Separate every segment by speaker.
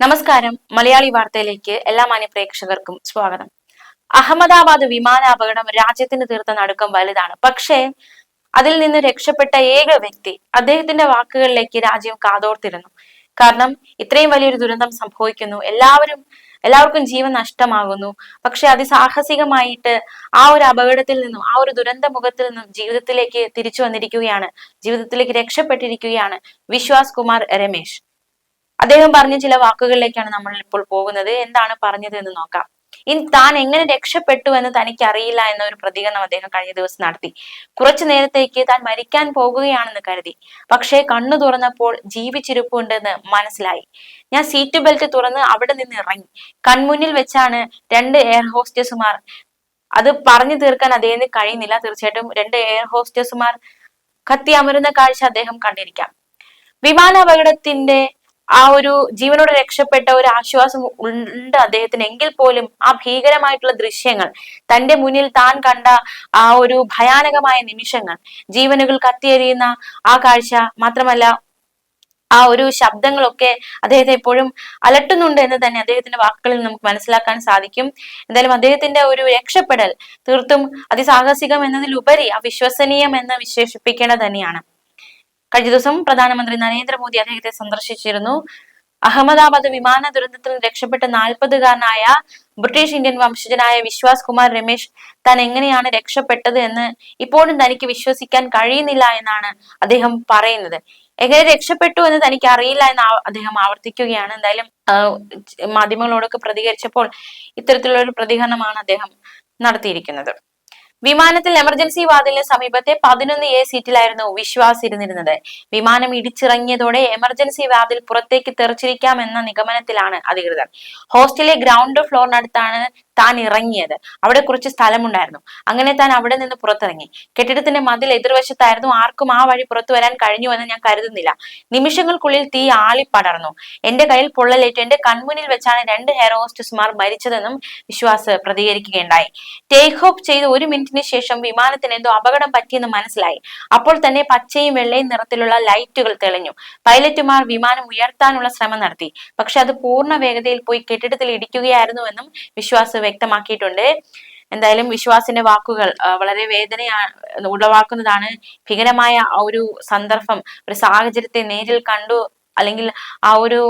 Speaker 1: നമസ്കാരം. മലയാളി വാർത്തയിലേക്ക് എല്ലാ മാന്യപ്രേക്ഷകർക്കും സ്വാഗതം. അഹമ്മദാബാദ് വിമാന അപകടം രാജ്യത്തിന് തീർത്ത നടുക്കം വലുതാണ്. പക്ഷേ അതിൽ നിന്ന് രക്ഷപ്പെട്ട ഏക വ്യക്തി അദ്ദേഹത്തിന്റെ വാക്കുകളിലേക്ക് രാജ്യം കാതോർത്തിരുന്നു. കാരണം ഇത്രയും വലിയൊരു ദുരന്തം സംഭവിക്കുന്നു. എല്ലാവരും എല്ലാവർക്കും ജീവൻ നഷ്ടമാകുന്നു. പക്ഷെ അതിസാഹസികമായിട്ട് ആ ഒരു അപകടത്തിൽ നിന്നും ആ ഒരു ദുരന്ത മുഖത്തിൽ നിന്നും ജീവിതത്തിലേക്ക് തിരിച്ചു വന്നിരിക്കുകയാണ്. ജീവിതത്തിലേക്ക് രക്ഷപ്പെട്ടിരിക്കുകയാണ് വിശ്വാസ് കുമാർ രമേശ്. അദ്ദേഹം പറഞ്ഞ ചില വാക്കുകളിലേക്കാണ് നമ്മൾ ഇപ്പോൾ പോകുന്നത്. എന്താണ് പറഞ്ഞത് എന്ന് നോക്കാം. ഇനി താൻ എങ്ങനെ രക്ഷപ്പെട്ടു എന്ന് തനിക്ക് അറിയില്ല എന്ന ഒരു പ്രതികരണം അദ്ദേഹം കഴിഞ്ഞ ദിവസം നടത്തി. കുറച്ചു നേരത്തേക്ക് താൻ മരിക്കാൻ പോകുകയാണെന്ന് കരുതി. പക്ഷേ കണ്ണു തുറന്നപ്പോൾ ജീവിച്ചിരിപ്പുണ്ടെന്ന് മനസ്സിലായി. ഞാൻ സീറ്റ് ബെൽറ്റ് തുറന്ന് അവിടെ നിന്ന് ഇറങ്ങി. കൺമുന്നിൽ വെച്ചാണ് രണ്ട് എയർ ഹോസ്റ്റസുമാർ അത് പറഞ്ഞു തീർക്കാൻ അദ്ദേഹത്തിന് കഴിയുന്നില്ല. തീർച്ചയായിട്ടും രണ്ട് എയർ ഹോസ്റ്റസുമാർ കത്തി അമരുന്ന കാഴ്ച അദ്ദേഹം കണ്ടിരിക്കാം. വിമാനാപകടത്തിന്റെ ആ ഒരു ജീവനോട് രക്ഷപ്പെട്ട ഒരു ആശ്വാസം ഉണ്ട് അദ്ദേഹത്തിന്. എങ്കിൽ പോലും ആ ഭീകരമായിട്ടുള്ള ദൃശ്യങ്ങൾ തന്റെ മുന്നിൽ താൻ കണ്ട ആ ഒരു ഭയാനകമായ നിമിഷങ്ങൾ ജീവനുകൾ കത്തിയെരിയുന്ന ആ കാഴ്ച മാത്രമല്ല ആ ഒരു ശബ്ദങ്ങളൊക്കെ അദ്ദേഹത്തെ എപ്പോഴും അലട്ടുന്നുണ്ട് എന്ന് തന്നെ അദ്ദേഹത്തിന്റെ വാക്കുകളിൽ നമുക്ക് മനസ്സിലാക്കാൻ സാധിക്കും. എന്തായാലും അദ്ദേഹത്തിന്റെ ഒരു രക്ഷപ്പെടൽ തീർത്തും അതിസാഹസികം എന്നതിലുപരി അവിശ്വസനീയം എന്ന് വിശേഷിപ്പിക്കേണ്ടത് തന്നെയാണ്. കഴിഞ്ഞ ദിവസം പ്രധാനമന്ത്രി നരേന്ദ്രമോദി അദ്ദേഹത്തെ സന്ദർശിച്ചിരുന്നു. അഹമ്മദാബാദ് വിമാന ദുരന്തത്തിൽ രക്ഷപ്പെട്ട നാൽപ്പതുകാരനായ ബ്രിട്ടീഷ് ഇന്ത്യൻ വംശജനായ വിശ്വാസ് കുമാർ രമേശ് താൻ എങ്ങനെയാണ് രക്ഷപ്പെട്ടത് എന്ന് ഇപ്പോഴും തനിക്ക് വിശ്വസിക്കാൻ കഴിയുന്നില്ല എന്നാണ് അദ്ദേഹം പറയുന്നത്. എങ്ങനെ രക്ഷപ്പെട്ടു എന്ന് തനിക്ക് അറിയില്ല എന്ന് അദ്ദേഹം ആവർത്തിക്കുകയാണ്. എന്തായാലും മാധ്യമങ്ങളോടൊക്കെ പ്രതികരിച്ചപ്പോൾ ഇത്തരത്തിലുള്ള ഒരു പ്രതികരണമാണ് അദ്ദേഹം നടത്തിയിരിക്കുന്നത്. വിമാനത്തിൽ എമർജൻസി വാതിലിന് സമീപത്തെ പതിനൊന്ന് എ സീറ്റിലായിരുന്നു വിശ്വാസ് ഇരുന്നിരുന്നത്. വിമാനം ഇടിച്ചിറങ്ങിയതോടെ എമർജൻസി വാതിൽ പുറത്തേക്ക് തെറിച്ചിരിക്കാമെന്ന നിഗമനത്തിലാണ് അധികൃതർ. ഹോസ്റ്റലിലെ ഗ്രൗണ്ട് ഫ്ലോറിനടുത്താണ് താൻ ഇറങ്ങിയത്. അവിടെ കുറച്ച് സ്ഥലമുണ്ടായിരുന്നു. അങ്ങനെ താൻ അവിടെ നിന്ന് പുറത്തിറങ്ങി. കെട്ടിടത്തിന്റെ മതിൽ എതിർവശത്തായിരുന്നു ആർക്കും ആ വഴി പുറത്തു വരാൻ കഴിഞ്ഞുവെന്ന് ഞാൻ കരുതുന്നില്ല. നിമിഷങ്ങൾക്കുള്ളിൽ തീ ആളിപ്പടർന്നു എന്റെ കയ്യിൽ പൊള്ളലേറ്റ് എന്റെ കൺമുന്നിൽ വെച്ചാണ് രണ്ട് ഹെയർ ഹോസ്റ്റസ്മാർ മരിച്ചതെന്നും വിശ്വാസ് പ്രതികരിക്കുകയുണ്ടായി. ടേക്ക് ഓഫ് ചെയ്ത് ഒരു മിനിറ്റിന് ശേഷം വിമാനത്തിന് എന്തോ അപകടം പറ്റിയെന്ന് മനസ്സിലായി. അപ്പോൾ തന്നെ പച്ചയും വെള്ളയും നിറത്തിലുള്ള ലൈറ്റുകൾ തെളിഞ്ഞു. പൈലറ്റുമാർ വിമാനം ഉയർത്താനുള്ള ശ്രമം നടത്തി. പക്ഷെ അത് പൂർണ വേഗതയിൽ പോയി കെട്ടിടത്തിൽ ഇടിക്കുകയായിരുന്നുവെന്നും വിശ്വാസ് വ്യക്തമാക്കിയിട്ടുണ്ട്. എന്തായാലും വിശ്വാസിന്റെ വാക്കുകൾ വളരെ വേദന ഉളവാക്കുന്നതാണ് ഭീകരമായ ഒരു സന്ദർഭം. ഒരു സാഹചര്യത്തെ നേരിൽ കണ്ടു അല്ലെങ്കിൽ ആ ഒരു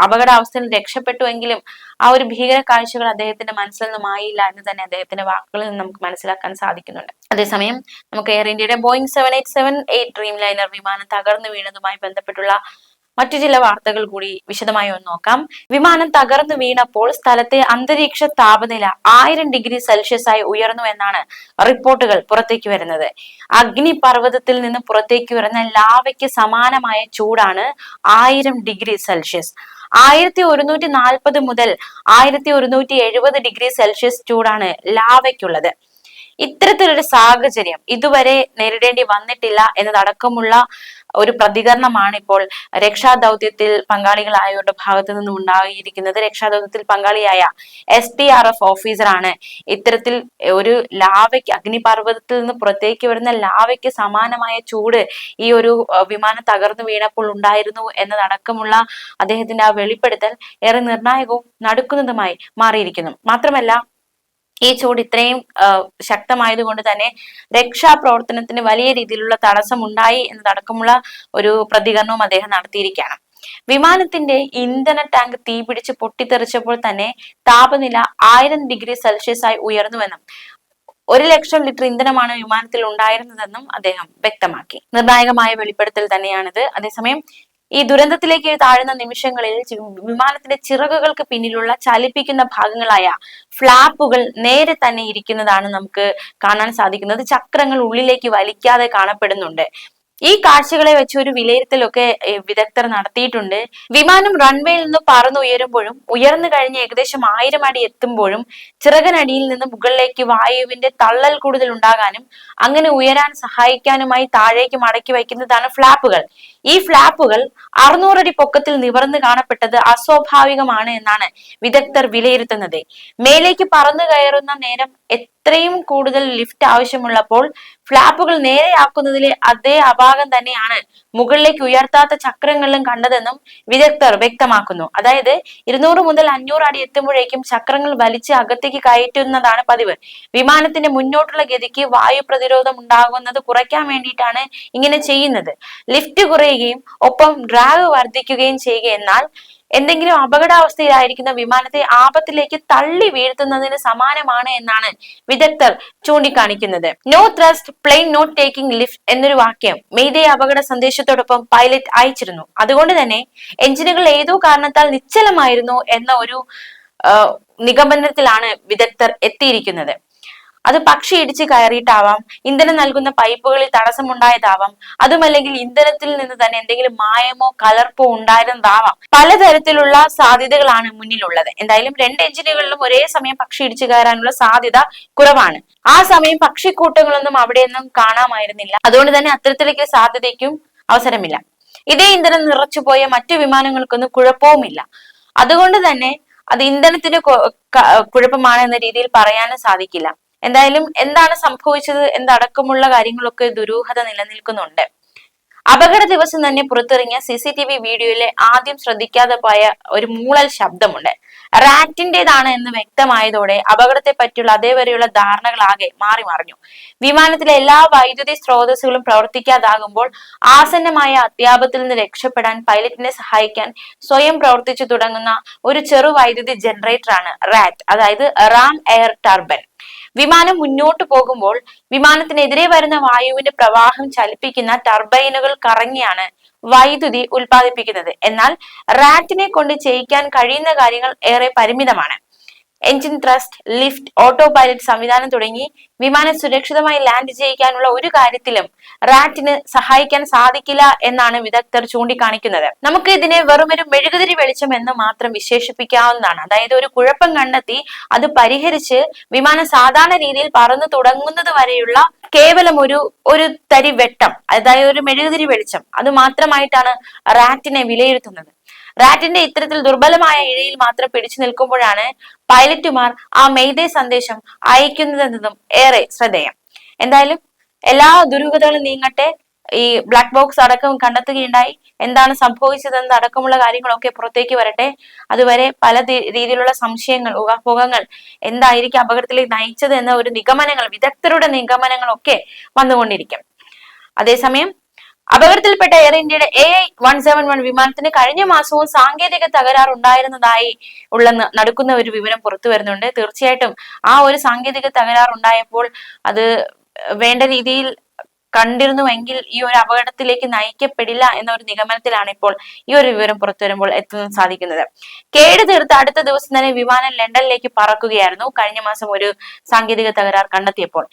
Speaker 1: അപകടാവസ്ഥയിൽ രക്ഷപ്പെട്ടുവെങ്കിലും ആ ഒരു ഭീകര കാഴ്ചകൾ അദ്ദേഹത്തിന്റെ മനസ്സിൽ നിന്നും ആയില്ല എന്ന് തന്നെ അദ്ദേഹത്തിന്റെ വാക്കുകളിൽ നിന്ന് നമുക്ക് മനസ്സിലാക്കാൻ സാധിക്കുന്നുണ്ട്. അതേസമയം നമുക്ക് എയർ ഇന്ത്യയുടെ Boeing seven eight seven eight dreamliner വിമാനം തകർന്നു വീണതുമായി ബന്ധപ്പെട്ടുള്ള മറ്റു ചില വാർത്തകൾ കൂടി വിശദമായി ഒന്ന് നോക്കാം. വിമാനം തകർന്നു വീണപ്പോൾ സ്ഥലത്തെ അന്തരീക്ഷ താപനില ആയിരം ഡിഗ്രി സെൽഷ്യസ് ആയി ഉയർന്നു എന്നാണ് റിപ്പോർട്ടുകൾ പുറത്തേക്ക് വരുന്നത്. അഗ്നിപർവതത്തിൽ നിന്ന് പുറത്തേക്ക് വരുന്ന ലാവയ്ക്ക് സമാനമായ ചൂടാണ് ആയിരം ഡിഗ്രി സെൽഷ്യസ്. ആയിരത്തി ഒരുന്നൂറ്റി നാൽപ്പത് മുതൽ ആയിരത്തി ഒരുന്നൂറ്റി എഴുപത് ഡിഗ്രി സെൽഷ്യസ് ചൂടാണ് ലാവയ്ക്കുള്ളത്. ഇത്തരത്തിലൊരു സാഹചര്യം ഇതുവരെ നേരിടേണ്ടി വന്നിട്ടില്ല എന്നതടക്കമുള്ള ഒരു പ്രതികരണമാണ് ഇപ്പോൾ രക്ഷാദൗത്യത്തിൽ പങ്കാളികളായവരുടെ ഭാഗത്തു നിന്നും ഉണ്ടായിരിക്കുന്നത്. രക്ഷാദൗത്യത്തിൽ പങ്കാളിയായ എസ് ഡി ആർ എഫ് ഓഫീസറാണ്. ഇത്തരത്തിൽ ഒരു ലാവയ്ക്ക് അഗ്നിപർവതത്തിൽ നിന്ന് പുറത്തേക്ക് വരുന്ന ലാവയ്ക്ക് സമാനമായ ചൂട് ഈ ഒരു വിമാനം തകർന്നു വീണപ്പോൾ ഉണ്ടായിരുന്നു എന്നതടക്കമുള്ള അദ്ദേഹത്തിന്റെ ആ വെളിപ്പെടുത്തൽ ഏറെ നിർണായകവും നടുക്കുന്നതുമായി മാറിയിരിക്കുന്നു. മാത്രമല്ല ഈ ചൂട് ഇത്രയും ശക്തമായതുകൊണ്ട് തന്നെ രക്ഷാപ്രവർത്തനത്തിന് വലിയ രീതിയിലുള്ള തടസ്സം ഉണ്ടായി എന്നതടക്കമുള്ള ഒരു പ്രതികരണവും അദ്ദേഹം നടത്തിയിരിക്കുകയാണ്. വിമാനത്തിന്റെ ഇന്ധന ടാങ്ക് തീപിടിച്ച് പൊട്ടിത്തെറിച്ചപ്പോൾ തന്നെ താപനില ആയിരം ഡിഗ്രി സെൽഷ്യസ് ആയി ഉയർന്നുവെന്നും ഒരു ലക്ഷം ലിറ്റർ ഇന്ധനമാണ് വിമാനത്തിൽ ഉണ്ടായിരുന്നതെന്നും അദ്ദേഹം വ്യക്തമാക്കി. നിർണായകമായ വെളിപ്പെടുത്തൽ തന്നെയാണിത്. അതേസമയം ഈ ദുരന്തത്തിലേക്ക് താഴുന്ന നിമിഷങ്ങളിൽ വിമാനത്തിന്റെ ചിറകുകൾക്ക് പിന്നിലുള്ള ചലിപ്പിക്കുന്ന ഭാഗങ്ങളായ ഫ്ലാപ്പുകൾ നേരെ തന്നെ ഇരിക്കുന്നതാണ് നമുക്ക് കാണാൻ സാധിക്കുന്നത്. ചക്രങ്ങൾ ഉള്ളിലേക്ക് വലിക്കാതെ കാണപ്പെടുന്നുണ്ട്. ഈ കാഴ്ചകളെ വെച്ച് ഒരു വിലയിരുത്തലൊക്കെ വിദഗ്ധർ നടത്തിയിട്ടുണ്ട്. വിമാനം റൺവേയിൽ നിന്ന് പറന്നുയരുമ്പോഴും ഉയർന്നു കഴിഞ്ഞ് ഏകദേശം ആയിരം അടി എത്തുമ്പോഴും ചിറകനടിയിൽ നിന്ന് മുകളിലേക്ക് വായുവിന്റെ തള്ളൽ കൂടുതൽ ഉണ്ടാകാനും അങ്ങനെ ഉയരാൻ സഹായിക്കാനുമായി താഴേക്ക് മടക്കി വയ്ക്കുന്നതാണ് ഫ്ലാപ്പുകൾ. ഈ ഫ്ലാപ്പുകൾ അറുന്നൂറടി പൊക്കത്തിൽ നിവർന്ന് കാണപ്പെട്ടത് അസ്വാഭാവികമാണ് എന്നാണ് വിദഗ്ധർ വിലയിരുത്തുന്നത്. മേലേക്ക് പറന്നു കയറുന്ന നേരം എത്രയും കൂടുതൽ ലിഫ്റ്റ് ആവശ്യമുള്ളപ്പോൾ ഫ്ലാപ്പുകൾ നേരെയാക്കുന്നതിലെ അതേ അപാകം തന്നെയാണ് മുകളിലേക്ക് ഉയർത്താത്ത ചക്രങ്ങളിലും കണ്ടതെന്നും വിദഗ്ധർ വ്യക്തമാക്കുന്നു. അതായത് ഇരുന്നൂറ് മുതൽ അഞ്ഞൂറ് അടി എത്തുമ്പോഴേക്കും ചക്രങ്ങൾ വലിച്ച് അകത്തേക്ക് കയറ്റുന്നതാണ് പതിവ്. വിമാനത്തിന്റെ മുന്നോട്ടുള്ള ഗതിക്ക് വായു പ്രതിരോധം ഉണ്ടാകുന്നത് കുറയ്ക്കാൻ വേണ്ടിയിട്ടാണ് ഇങ്ങനെ ചെയ്യുന്നത്. ലിഫ്റ്റ് കുറയുകയും ഒപ്പം ഡ്രാഗ് വർദ്ധിക്കുകയും ചെയ്യുക എന്നാൽ എന്തെങ്കിലും അപകടാവസ്ഥയിലായിരിക്കുന്ന വിമാനത്തെ ആപത്തിലേക്ക് തള്ളി വീഴ്ത്തുന്നതിന് സമാനമാണ് എന്നാണ് വിദഗ്ധർ ചൂണ്ടിക്കാണിക്കുന്നത്. No thrust plane not taking lift എന്നൊരു വാക്യം മെയ്തേ അപകട സന്ദേശത്തോടൊപ്പം പൈലറ്റ് അയച്ചിരുന്നു. അതുകൊണ്ട് തന്നെ എഞ്ചിനുകൾ ഏതോ കാരണത്താൽ നിശ്ചലമായിരുന്നു എന്ന ഒരു നിഗമനത്തിലാണ് വിദഗ്ധർ എത്തിയിരിക്കുന്നത്. അത് പക്ഷി ഇടിച്ച് കയറിയിട്ടാവാം ഇന്ധനം നൽകുന്ന പൈപ്പുകളിൽ തടസ്സമുണ്ടായതാവാം അതുമല്ലെങ്കിൽ ഇന്ധനത്തിൽ നിന്ന് തന്നെ എന്തെങ്കിലും മായമോ കലർപ്പോ ഉണ്ടായിരുന്നതാവാം. പലതരത്തിലുള്ള സാധ്യതകളാണ് മുന്നിലുള്ളത്. എന്തായാലും രണ്ട് എഞ്ചിനുകളിലും ഒരേ സമയം പക്ഷി ഇടിച്ചു കയറാനുള്ള സാധ്യത കുറവാണ്. ആ സമയം പക്ഷിക്കൂട്ടങ്ങളൊന്നും അവിടെയൊന്നും കാണാമായിരുന്നില്ല. അതുകൊണ്ട് തന്നെ അത്തരത്തിലേക്ക് സാധ്യതയ്ക്കും അവസരമില്ല. ഇതേ ഇന്ധനം നിറച്ചുപോയ മറ്റു വിമാനങ്ങൾക്കൊന്നും കുഴപ്പവുമില്ല. അതുകൊണ്ട് തന്നെ അത് ഇന്ധനത്തിന് കൊ- കുഴപ്പമാണ് എന്ന രീതിയിൽ പറയാനും സാധിക്കില്ല. എന്തായാലും എന്താണ് സംഭവിച്ചത്? എന്തടക്കമുള്ള കാര്യങ്ങളൊക്കെ ദുരൂഹത നിലനിൽക്കുന്നുണ്ട്. അപകട ദിവസം തന്നെ പുറത്തിറങ്ങിയ സി സി ടി വി വീഡിയോയിലെ ആദ്യം ശ്രദ്ധിക്കാതെ പോയ ഒരു മൂളൽ ശബ്ദമുണ്ട്. റാറ്റിന്റേതാണ് എന്ന് വ്യക്തമായതോടെ അപകടത്തെ പറ്റിയുള്ള അതേവരെയുള്ള ധാരണകളാകെ മാറി മറിഞ്ഞു. വിമാനത്തിലെ എല്ലാ വൈദ്യുതി സ്രോതസ്സുകളും പ്രവർത്തിക്കാതാകുമ്പോൾ ആസന്നമായ അത്യാപത്തിൽ നിന്ന് രക്ഷപ്പെടാൻ പൈലറ്റിനെ സഹായിക്കാൻ സ്വയം പ്രവർത്തിച്ചു തുടങ്ങുന്ന ഒരു ചെറു വൈദ്യുതി ജനറേറ്ററാണ് റാറ്റ് അതായത് റാം എയർ ടർബൻ. വിമാനം മുന്നോട്ട് പോകുമ്പോൾ വിമാനത്തിനെതിരെ വരുന്ന വായുവിന്റെ പ്രവാഹം ചലിപ്പിക്കുന്ന ടർബൈനുകൾ കറങ്ങിയാണ് വൈദ്യുതി ഉൽപ്പാദിപ്പിക്കുന്നത്. എന്നാൽ റാറ്റിനെ കൊണ്ട് ചെയ്യിക്കാൻ കഴിയുന്ന കാര്യങ്ങൾ ഏറെ പരിമിതമാണ്. Engine thrust lift autopilot സംവിധാനം തുടങ്ങി വിമാനം സുരക്ഷിതമായി ലാൻഡ് ചെയ്യിക്കാനുള്ള ഒരു കാര്യത്തിലും റാറ്റിന് സഹായിക്കാൻ സാധിക്കില്ല എന്നാണ് വിദഗ്ധർ ചൂണ്ടിക്കാണിക്കുന്നത്. നമുക്ക് ഇതിനെ വെറുമൊരു മെഴുകുതിരി വെളിച്ചം എന്ന് മാത്രം വിശേഷിപ്പിക്കാവുന്നതാണ്. അതായത് ഒരു കുഴപ്പം കണ്ടെത്തി അത് പരിഹരിച്ച് വിമാനം സാധാരണ രീതിയിൽ പറന്നു തുടങ്ങുന്നത് വരെയുള്ള കേവലം ഒരു ഒരു തരി വെട്ടം അതായത് ഒരു മെഴുകുതിരി വെളിച്ചം അത് മാത്രമായിട്ടാണ് റാറ്റിനെ വിലയിരുത്തുന്നത്. റാറ്റിന്റെ ഇത്തരത്തിൽ ദുർബലമായ ഇഴയിൽ മാത്രം പിടിച്ചു നിൽക്കുമ്പോഴാണ് പൈലറ്റുമാർ ആ മെയ്തേ സന്ദേശം അയക്കുന്നതെന്നതും ഏറെ ശ്രദ്ധേയം. എന്തായാലും എല്ലാ ദുരൂഹതകളും നീങ്ങട്ടെ. ഈ ബ്ലാക്ക് ബോക്സ് അടക്കം കണ്ടെത്തുകയുണ്ടായി. എന്താണ് സംഭവിച്ചതെന്ന് അടക്കമുള്ള കാര്യങ്ങളൊക്കെ പുറത്തേക്ക് വരട്ടെ. അതുവരെ പല രീതിയിലുള്ള സംശയങ്ങൾ ഊഹാപോഹങ്ങൾ എന്തായിരിക്കും അപകടത്തിലേക്ക് നയിച്ചത് എന്ന ഒരു നിഗമനങ്ങൾ വിദഗ്ധരുടെ നിഗമനങ്ങളൊക്കെ വന്നുകൊണ്ടിരിക്കും. അതേസമയം അപകടത്തിൽപ്പെട്ട എയർ ഇന്ത്യയുടെ എ വൺ സെവൻ വൺ വിമാനത്തിന് കഴിഞ്ഞ മാസവും സാങ്കേതിക തകരാർ ഉണ്ടായിരുന്നതായി ഉള്ളെന്ന് നടക്കുന്ന ഒരു വിവരം പുറത്തു വരുന്നുണ്ട്. തീർച്ചയായിട്ടും ആ ഒരു സാങ്കേതിക തകരാർ ഉണ്ടായപ്പോൾ അത് വേണ്ട രീതിയിൽ കണ്ടിരുന്നുവെങ്കിൽ ഈ ഒരു അപകടത്തിലേക്ക് നയിക്കപ്പെടില്ല എന്ന ഒരു നിഗമനത്തിലാണ് ഇപ്പോൾ ഈ ഒരു വിവരം പുറത്തു വരുമ്പോൾ എത്താൻ സാധിക്കുന്നത്. കേട് തീർത്ത് അടുത്ത ദിവസം തന്നെ വിമാനം ലണ്ടനിലേക്ക് പറക്കുകയായിരുന്നു. കഴിഞ്ഞ മാസം ഒരു സാങ്കേതിക തകരാർ കണ്ടെത്തിയപ്പോൾ.